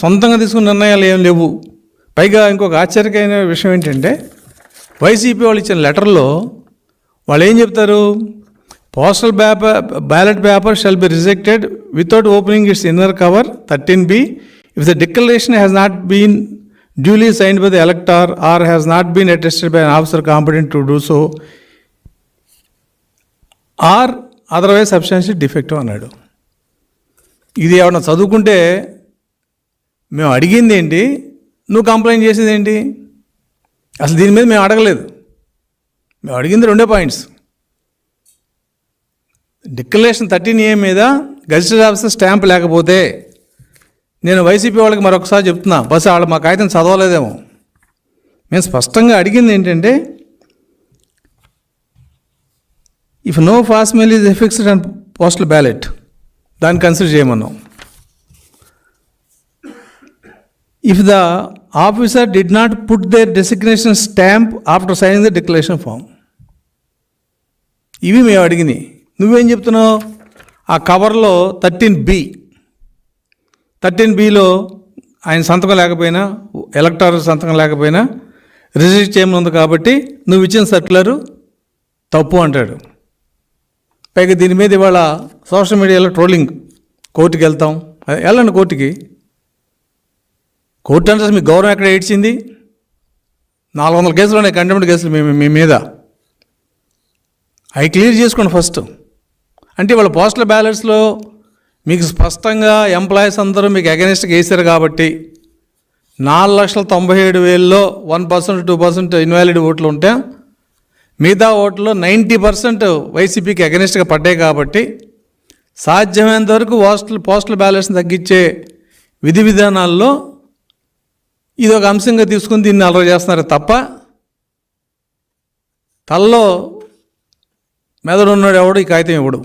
సొంతంగా తీసుకున్న నిర్ణయాలు ఏం లేవు. పైగా ఇంకొక ఆశ్చర్యకరమైన విషయం ఏంటంటే వైసీపీ వాళ్ళు ఇచ్చిన లెటర్లో వాళ్ళు ఏం చెప్తారు? Postal paper ballot paper shall be rejected without opening its inner cover thirteen B. If the declaration has not been duly signed by the elector or has not been attested by an officer competent to do so or otherwise substantial defective అన్నాడు. ఇది ఏమన్నా చదువుకుంటే మేము అడిగింది ఏంటి నువ్వు complaint చేసేది ఏంటి అసలు దీని మీద మేము అడగలేదు. మేము అడిగింది రెండే పాయింట్స్ డిక్లరేషన్ థర్టీన్ ఏ మీద గజిస్టర్ ఆఫీసర్ స్టాంప్ లేకపోతే నేను వైసీపీ వాళ్ళకి మరొకసారి చెప్తున్నా. బస్ వాళ్ళు మా కాగితం చదవలేదేమో. మేము స్పష్టంగా అడిగింది ఏంటంటే if no fast mail is affixed and postal ballot దాన్ని consider చేయమన్నాం. If the officer did not put their designation stamp after signing the declaration form ఇవి మేము అడిగినాయి నువ్వేం చెప్తున్నావు? ఆ కవర్లో థర్టీన్ బి థర్టీన్ బిలో ఆయన సంతకం లేకపోయినా ఎలక్టర్ సంతకం లేకపోయినా రిజిస్టర్ చేయమని ఉంది కాబట్టి నువ్వు ఇచ్చిన సర్క్యులరు తప్పు అంటాడు. పైగా దీని మీద ఇవాళ సోషల్ మీడియాలో ట్రోలింగ్ కోర్టుకి వెళ్తాం. వెళ్ళండి కోర్టుకి. కోర్టు అంటే మీ గౌరవం ఎక్కడ ఏడ్చింది? నాలుగు వందల కేసులు ఉన్నాయి కంటెంప్ట్ కేసులు మీ మీ మీద. అవి క్లియర్ చేసుకోండి ఫస్ట్. అంటే వాళ్ళ పోస్టల్ బ్యాలెట్స్లో మీకు స్పష్టంగా ఎంప్లాయీస్ అందరూ మీకు అగెనిస్ట్గా వేశారు కాబట్టి నాలుగు లక్షల తొంభై ఏడు వేలలో one percent two percent invalid ఓట్లు ఉంటే మిగతా ఓట్లో నైంటీ పర్సెంట్ వైసీపీకి అగెనిస్ట్గా పడ్డాయి కాబట్టి సాధ్యమైనంత వరకు పోస్టల్ పోస్టల్ బ్యాలెట్స్ని తగ్గించే విధి విధానాల్లో ఇది ఒక అంశంగా తీసుకుని దీన్ని అలవ చేస్తున్నారు తప్ప తల్లో మెదడు ఉన్నాడు ఎవడు ఈ కాగితం ఇవ్వడు